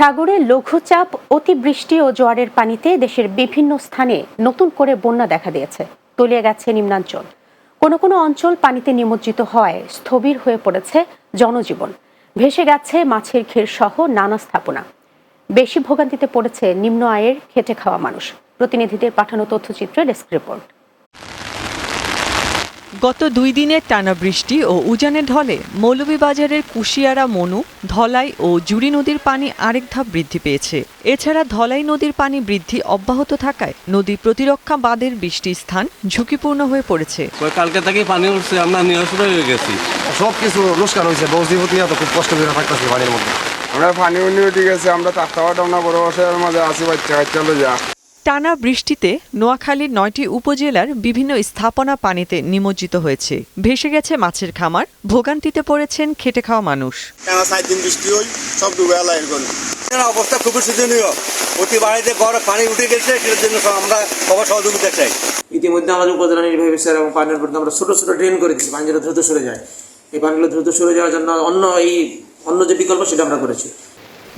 সাগরে লঘুচাপ, অতিবৃষ্টি ও জোয়ারের পানিতে দেশের বিভিন্ন স্থানে নতুন করে বন্যা দেখা দিয়েছে। তলিয়ে গেছে নিম্নাঞ্চল। কোনো কোনো অঞ্চল পানিতে নিমজ্জিত হওয়ায় স্থবির হয়ে পড়েছে জনজীবন। ভেসে গেছে মাছের ঘের সহ নানা স্থাপনা। বেশি ভোগান্তিতে পড়েছে নিম্ন আয়ের খেটে খাওয়া মানুষ। প্রতিনিধিদের পাঠানো তথ্যচিত্রে ডেস্ক রিপোর্ট। গত দুই দিনের টানা বৃষ্টি ও উজানের ঢলে মৌলভীবাজারের কুশিয়ারা মনু ধলাই ও জুড়ি নদীর পানি আরেক ধাপ বৃদ্ধি পেয়েছে। এছাড়া ধলাই নদীর পানি বৃদ্ধি অব্যাহত থাকায় নদী প্রতিরক্ষা বাঁধের বৃষ্টি স্থান ঝুঁকিপূর্ণ হয়ে পড়েছে। কালকে থেকেই পানি উঠছে আমরা নিরাশুর হয়ে গেছি। সব কিছু লোকসান হয়েছে বসদিপতি তো খুব কষ্ট করে থাকতেছি পানির মধ্যে। আমরা পানি উনি উঠে গেছে আমরা তাক্তা বাটাম না বড় বসার মাঝে আসি বাচ্চা কাচ্চা লো যা টানা বৃষ্টিতে নোয়াখালীর নয়টি উপজেলার বিভিন্ন স্থাপনা পানিতে নিমজ্জিত হয়েছে। ভেসে গেছে মাছের খামার ভোগান্তিতে পড়েছেন খেটে খাওয়া মানুষ। টানা সাত দিন বৃষ্টি হই সব ডুবে এখন অবস্থা খুবই শোচনীয়। প্রতি বাড়িতে ঘরে পানি উঠে গেছে সেটার জন্য আমরা সবার সহযোগিতা চাই। ইতিমধ্যে আমাদের উপজেলা নির্বাহী অফিসার এবং পানির উপর আমরা ছোট ছোট ড্রেন করে দিচ্ছি পানিগুলো দ্রুত সরে যায়। এই পানিগুলো দ্রুত সরে যাওয়ার জন্য অন্য এই অন্য যে বিকল্প সেটা আমরা করেছি।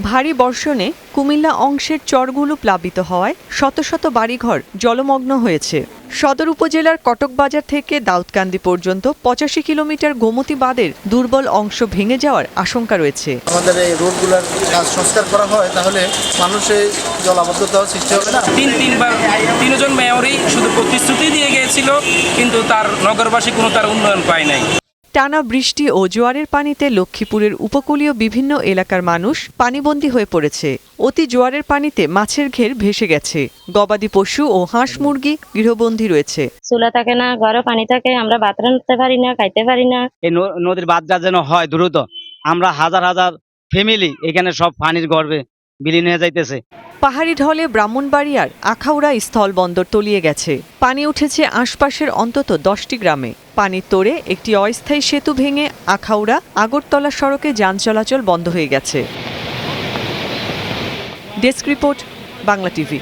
ভারী বর্ষণে কুমিল্লা অংশের চরগুলো প্লাবিত হওয়ায় শত শত বাড়িঘর জলমগ্ন হয়েছে। সদর উপজেলার কটক বাজার থেকে দাউদকান্দি পর্যন্ত পঁচাশি কিলোমিটার গোমতী বাঁধের দুর্বল অংশ ভেঙে যাওয়ার আশঙ্কা রয়েছে। আমাদের এই রোডগুলোর কাজ সংস্কার করা হয় তাহলে মানুষের জলাবদ্ধতাও সৃষ্টি হবে না? তিন তিনবার তিনজন মেয়রই শুধু প্রতিশ্রুতি দিয়ে গিয়েছিল কিন্তু তার নগরবাসী কোনো তার উন্নয়ন পায় নাই। টানা বৃষ্টি ও জোয়ারের পানিতে লক্ষ্মীপুরের উপকূলীয় বিভিন্ন এলাকার মানুষ পানিবন্দী হয়ে পড়েছে। অতি জোয়ারের পানিতে মাছের ঘের ভেসে গেছে। গবাদি পশু ও হাঁস মুরগি গৃহবন্দী রয়েছে। চুলা থাকে না ঘরে পানি থাকে আমরা ভাত রাঁধতে পারি না খাইতে পারি না। এই ন- নদীর বাঁধটা যেন হয় দ্রুত আমরা হাজার হাজার ফ্যামিলি এখানে সব পানির গর্বে বিলীন হয়ে যাইতেছে। পাহাড়ি ঢলে ব্রাহ্মণবাড়িয়ার আখাউড়া স্থলবন্দর তলিয়ে গেছে। পানি উঠেছে আশপাশের অন্তত দশটি গ্রামে। পানির তোড়ে একটি অস্থায়ী সেতু ভেঙে আখাউড়া আগরতলা সড়কে যান চলাচল বন্ধ হয়ে গেছে। Desk report, Bangla TV.